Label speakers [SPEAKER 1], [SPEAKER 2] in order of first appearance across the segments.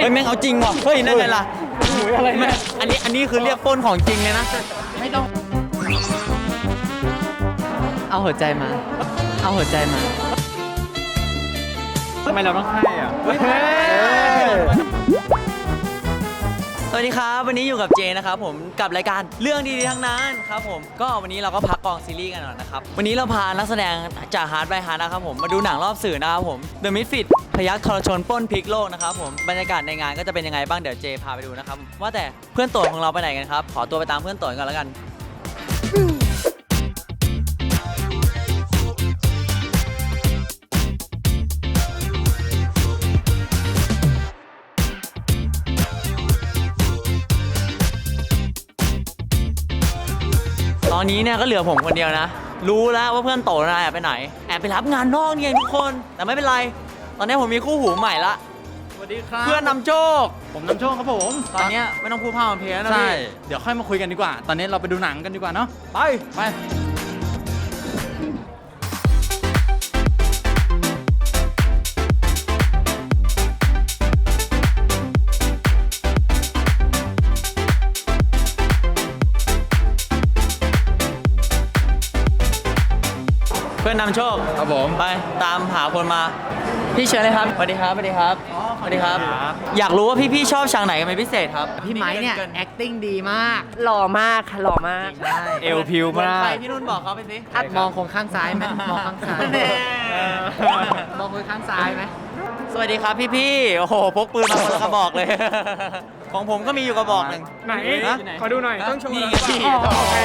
[SPEAKER 1] เฮ้ยแม่งเอาจริงว่ะเฮ้ยนั่นไงล่ะ
[SPEAKER 2] อะไร
[SPEAKER 1] แม่
[SPEAKER 2] เนี่ย
[SPEAKER 1] งอันนี้อันนี้คือเรียกปล้นของจริงเลยนะ
[SPEAKER 2] ไม่ต้อง
[SPEAKER 1] เอาหัวใจมา เอาหัวใจมา
[SPEAKER 2] ทำไมเราต้องให้อะ
[SPEAKER 1] สวัสดีครับ วันนี้อยู่กับเจนะครับผมกับรายการเรื่องดีๆทั้งนั้นครับผมก็วันนี้เราก็พักกองซีรีส์กันหน่อยนะครับ วันนี้เราพานักแสดงจากฮาร์ดไบฮาร์ดนะครับผมมาดูหนังรอบสื่อนะครับผม The Misfit พยักทรชนป้นพลิกโลกนะครับผมบรรยากาศในงานก็จะเป็นยังไงบ้างเดี๋ยวเจพาไปดูนะครับว่าแต่เพื่อนโตของเราไปไหนกันครับขอตัวไปตามเพื่อนโตก่อนแล้วกัน อนนี้เนี่ยก็เหลือผมคนเดียวนะ รู้แล้วว่าเพื่อนโตนะแอบไปไหน แอบไปรับงานนอกเนี่ยทุกคน แต่ไม่เป็นไร ตอนนี้ผมมีคู่หูใหม่ละ
[SPEAKER 2] สวัสดีครับ
[SPEAKER 1] เพื่อนนำโชค
[SPEAKER 2] ผมนำโชคครับผม
[SPEAKER 1] ตอนเนี้ยไม่ต้องพูดพร่ำทำเพลงแล้วนะ
[SPEAKER 2] ใช่
[SPEAKER 1] พี่
[SPEAKER 2] เดี๋ยวค่อยมาคุยกันดีกว่า ตอนนี้เราไปดูหนังกันดีกว่าเนาะ
[SPEAKER 1] ไป
[SPEAKER 2] ไป
[SPEAKER 1] พื่อนนำโชค
[SPEAKER 2] ครับผม
[SPEAKER 1] ไปตามหาคนมา พี่เชิญเลยครับสวัสดีครับสวัสดีครับสวัสดีครับ อยากรู้ว่าพี่ๆชอบฉากไหนกันเป็นพิเศษครับ
[SPEAKER 3] พี่ไม้เนี่ย acting ดีมาก
[SPEAKER 4] หล่อมากค่ะหล่อมาก
[SPEAKER 2] เอวพิว
[SPEAKER 1] เหมือน
[SPEAKER 2] มา
[SPEAKER 1] ใคร
[SPEAKER 2] ก
[SPEAKER 1] พี่นุ่นบอกเขาไปสิ
[SPEAKER 3] อัดมองคนข้างซ้ายไหมมองข้างซ้าย
[SPEAKER 1] แน่
[SPEAKER 3] มองคนข้างซ้ายไหม
[SPEAKER 1] สวัสดีครับพี่ๆโอ้โหพกปืนมาคนละกระบอกเลย ของผมก็มีอยู่กระบอกหนึ่ง
[SPEAKER 5] ไหน
[SPEAKER 1] ฮะ
[SPEAKER 5] ขอดูหน่อย ต้องโชว์
[SPEAKER 1] นี่
[SPEAKER 5] หน่อย
[SPEAKER 1] พี่
[SPEAKER 5] อ๋อโอเค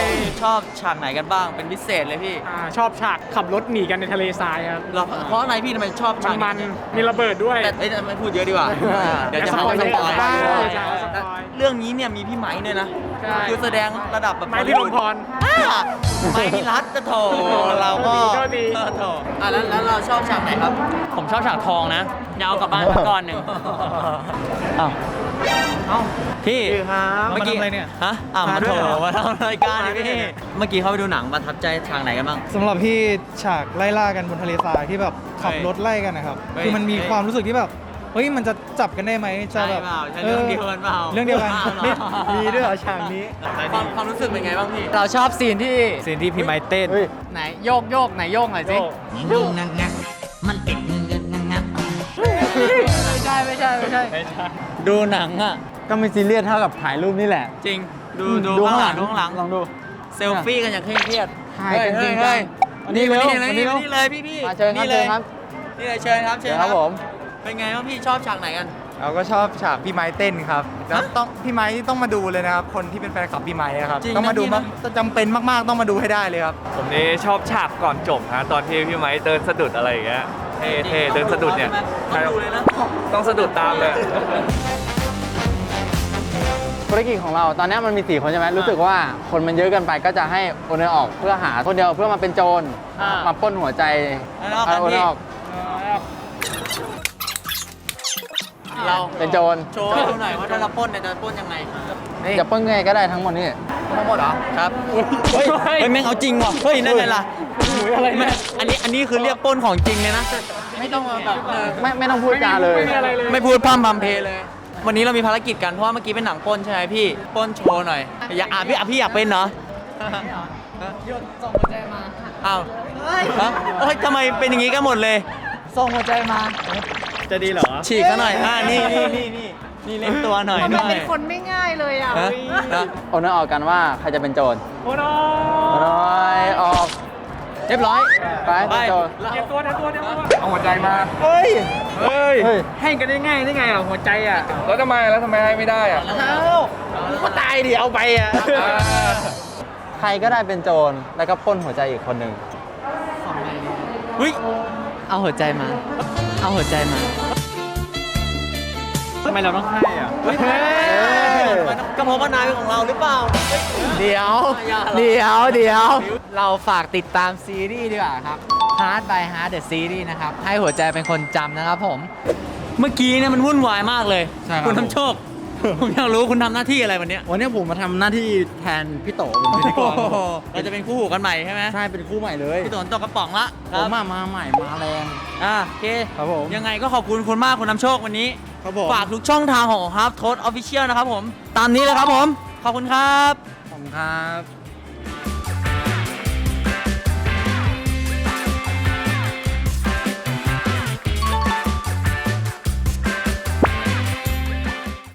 [SPEAKER 1] ชอบฉากไหนกันบ้างเป็นพิเศษเลยพี่
[SPEAKER 5] อ่าชอบฉากขับรถหนีกันในทะเลทรายครับ
[SPEAKER 1] เราเพราะอะไรพี่ทำไมชอบ
[SPEAKER 5] มั
[SPEAKER 1] ฉานก
[SPEAKER 5] มันมีระเบิดด้วย
[SPEAKER 1] แต่เอ้ยไม่พูดเยอะดีกว่าเดี๋ยวจะหาว่าสปอย
[SPEAKER 5] ได้จะหาว่าสปอย
[SPEAKER 1] เรื่องนี้เนี่ยมีพี่ไหมด้วยนะ
[SPEAKER 5] ใช่
[SPEAKER 1] คือแสดงระดับแบบ
[SPEAKER 5] ไม้พี่ลมพร
[SPEAKER 1] อะไม้พี่รัตจะโถเราก็
[SPEAKER 5] โทษที
[SPEAKER 1] เออโถอะแล้วแล้วเราชอบฉากไหนครับ
[SPEAKER 2] ผมชอบฉากทองนะยาวกลับบ้านมาก้อนหนึ่ง
[SPEAKER 1] อ้าว เอ้า พี่
[SPEAKER 2] ครับ
[SPEAKER 1] เมื่อกี้
[SPEAKER 2] มาทำอะไรเนี่ย
[SPEAKER 1] ฮะอ่า
[SPEAKER 2] มา
[SPEAKER 1] มา
[SPEAKER 2] ด้
[SPEAKER 1] โถ
[SPEAKER 2] วยเหรอ
[SPEAKER 1] มาทำรายการนี่พี่เมื่อกี้เขาไปดูหนังประทับใจฉากไหนกันบ้าง
[SPEAKER 6] สำหรับพี่ฉากไล่ล่ากันบนทะเลทรายที่แบบขับ
[SPEAKER 1] เฮ้ย
[SPEAKER 6] รถไล่กันนะครับ
[SPEAKER 1] เฮ้ย
[SPEAKER 6] คือมันมี
[SPEAKER 1] เฮ้ย
[SPEAKER 6] ความรู้สึกที่แบบ เฮ้ยมันจะจับกันได้ไหมจะ
[SPEAKER 1] ใช่
[SPEAKER 6] แบบ
[SPEAKER 1] เปล่าใช่เรื่องเดียวกันเปล่า
[SPEAKER 6] เรื่องเดียวกัน
[SPEAKER 1] อ้าวเหรอ
[SPEAKER 6] นี่มีด้วยเหรอฉากนี้
[SPEAKER 1] ความความรู้สึกเป็นไงบ้างพี่
[SPEAKER 3] เราชอบซีนที่
[SPEAKER 2] ซีนที่พี่ไม้เต้น
[SPEAKER 3] ไหนโยกโยกไหนโยกหน่อยสิไม่ ไม่ใช่ไม่ใช่
[SPEAKER 1] ดูหนังอะ
[SPEAKER 2] ก็ไม่ซีเรียสเท่ากับถ่ายรูปนี่แหละ
[SPEAKER 1] จริงดูดูข้างหลังดูข้างหลัง
[SPEAKER 2] ลองดู
[SPEAKER 1] เซลฟี่กันอย่างเคร่งเครียด
[SPEAKER 3] ถ่ายกันจริงจัง
[SPEAKER 1] เฮ้ย
[SPEAKER 2] อันนี้เร็ว
[SPEAKER 1] นี่เลย
[SPEAKER 2] อันนี้เร็ว
[SPEAKER 1] นี่เลยพี่พี่
[SPEAKER 3] มาเชิญครับ
[SPEAKER 1] นี่เลย
[SPEAKER 3] เชิญครับ
[SPEAKER 1] นี่เลยเชิญครับเชิญ
[SPEAKER 2] ครับผม
[SPEAKER 1] เป็นไงบ้างพี่ชอบฉากไหนกัน
[SPEAKER 7] เราก็ชอบฉากพี่ไม้เต้นครับแล้วต้องพี่ไม้ต้องมาดูเลยนะครับ คนที่เป็นแฟนคลับพี่ไม้อะครับ
[SPEAKER 1] จริงนะ
[SPEAKER 7] ต้องมาดู
[SPEAKER 1] พี่
[SPEAKER 7] มา
[SPEAKER 1] นะ
[SPEAKER 7] จำเป็นมากๆ ต้องมาดูให้ได้เลยครับ
[SPEAKER 8] ผมนี่ชอบฉากก่อนจบฮะ ตอนที่พี่ไม้เดินสะดุดอะไรอย่างเงี้ยเท่เท่เดินสะดุดเนี่ย
[SPEAKER 1] ต้องดูเลยนะ
[SPEAKER 8] ต้องสะดุดตามเลย
[SPEAKER 3] ธุรกิจของเราตอนนี้มันมี4คนใช่ไหมรู้สึกว่าคนมันเยอะเกินไปก็จะให้โอนเนอร์ออกเพื่อหาคนเดียวเพื่อมาเป็นโจร
[SPEAKER 1] อ่าม
[SPEAKER 3] มาปล้นหัวใจ
[SPEAKER 1] แล้ว
[SPEAKER 3] เอา
[SPEAKER 1] กัน
[SPEAKER 3] โอนเน
[SPEAKER 1] พี่
[SPEAKER 3] อร์ออก
[SPEAKER 1] เรา
[SPEAKER 3] เป็นโจร
[SPEAKER 1] โชว์ให้ดูหน่อยว่าถ้าเราปล้นเนี่ยจะปล้นยังไง
[SPEAKER 3] จะปล้นไงก็ได้ทั้งหมดนี่
[SPEAKER 1] ทั้งหมดเหรอครับ เฮ้ยเฮ้ยแม่งเอาจริงว่ะ เฮ้ยนั่นไงล่ะ
[SPEAKER 5] อะไร
[SPEAKER 1] แม่
[SPEAKER 5] เนี่ย
[SPEAKER 1] งอันนี้อันนี้คือเรียกปล้นของจริงเลยนะ
[SPEAKER 3] ไม่ต้องมาแบบไม่ไม่ต้องพูดจาเลย
[SPEAKER 5] ไม่มีอะไรเลย
[SPEAKER 1] ไม่พูดพร่ำพำเพเลย วันนี้เรามีภารกิจกันเพราะว่าเมื่อกี้เป็นหนังปล้นใช่ไหมพี่ปล้นโชว์หน่อยอยากอะพี่อะพี่อยากเป็นเหรอ
[SPEAKER 3] หยุดส่งหัวใจมา
[SPEAKER 1] อ้าวฮะเฮ้ยทำไมเป็นอย่างนี้กันหมดเลย
[SPEAKER 3] ส่งหัวใจมา
[SPEAKER 2] จะดีเหรอ
[SPEAKER 1] ฉีกกันหน่อยอ่านี่นี่นี่นี่นี่เล่นตัวหน่อย
[SPEAKER 4] มัน
[SPEAKER 1] หน่อย
[SPEAKER 4] เป็นคนไม่ง่ายเลยอะ
[SPEAKER 1] ฮะฮะ
[SPEAKER 3] โอนเนอร์ออกกันว่าใครจะเป็นโจร
[SPEAKER 5] โอ้โห
[SPEAKER 3] โอนเนอร์ออก
[SPEAKER 1] เรียบร้อย
[SPEAKER 3] ไป
[SPEAKER 1] ไป
[SPEAKER 3] เป็นโจร
[SPEAKER 5] เตรียมตัวเตรียมตัวเตรียมตัว
[SPEAKER 8] เอาหัวใจมา
[SPEAKER 2] เฮ้ยเฮ้ย
[SPEAKER 3] เฮ้ย
[SPEAKER 5] ให้กันได้ง่ายได้ไงอะหัวใจอะ
[SPEAKER 8] แล้วทำไมแล้วทำไมให้ไม่ได้อะ
[SPEAKER 5] ก็ตายดิเอาไปอะ
[SPEAKER 8] อ่า
[SPEAKER 3] ใครก็ได้เป็นโจรแล้วก็ปล้นหัวใจอีกคนหนึ่ง
[SPEAKER 1] เฮ้ยเอาหัวใจมา เอาหัวใจมา
[SPEAKER 2] ทำไมเราต้องให้อะ
[SPEAKER 1] เฮ้ยกระเพาะปลานายเป็นของเราหรือเปล่า
[SPEAKER 3] เดี๋ยว เดี๋ยว เดี๋ยว เราฝากติดตามซีรีส์ดีกว่าครับ Hard by Hard the Series นะครับ ให้หัวใจเป็นคนจำนะครับผม
[SPEAKER 1] เมื่อกี้เนี่ยมันวุ่นวายมากเลย
[SPEAKER 3] ใช่ครับ
[SPEAKER 1] คุณทำโชค ผมอยากรู้คุณทำหน้าที่อะไรวันนี้
[SPEAKER 2] วันนี้ผมมาทำหน้าที่แทนพี่โตเป็นพิธีกรคร
[SPEAKER 1] เราจะเป็นคู่หูกันใหม่ใช่ไหม
[SPEAKER 2] ใช่เป็นคู่ใหม่เลย
[SPEAKER 1] พี่ตนตกกระป๋องละ
[SPEAKER 2] ผค
[SPEAKER 1] รั
[SPEAKER 2] ม
[SPEAKER 1] บ
[SPEAKER 2] มามาใหม่มาแรง
[SPEAKER 1] อ่าโอเค
[SPEAKER 2] ครับผม
[SPEAKER 1] ยังไงก็ขอบคุณคุณมากคุณนำโชควันนี้
[SPEAKER 2] ครับผม
[SPEAKER 1] ฝากทุกช่องทางของ h a r p t o a อ Official นะครับผม ตามนี้เลยครับผม ขอบคุณครับ
[SPEAKER 2] ขอบคุณครับ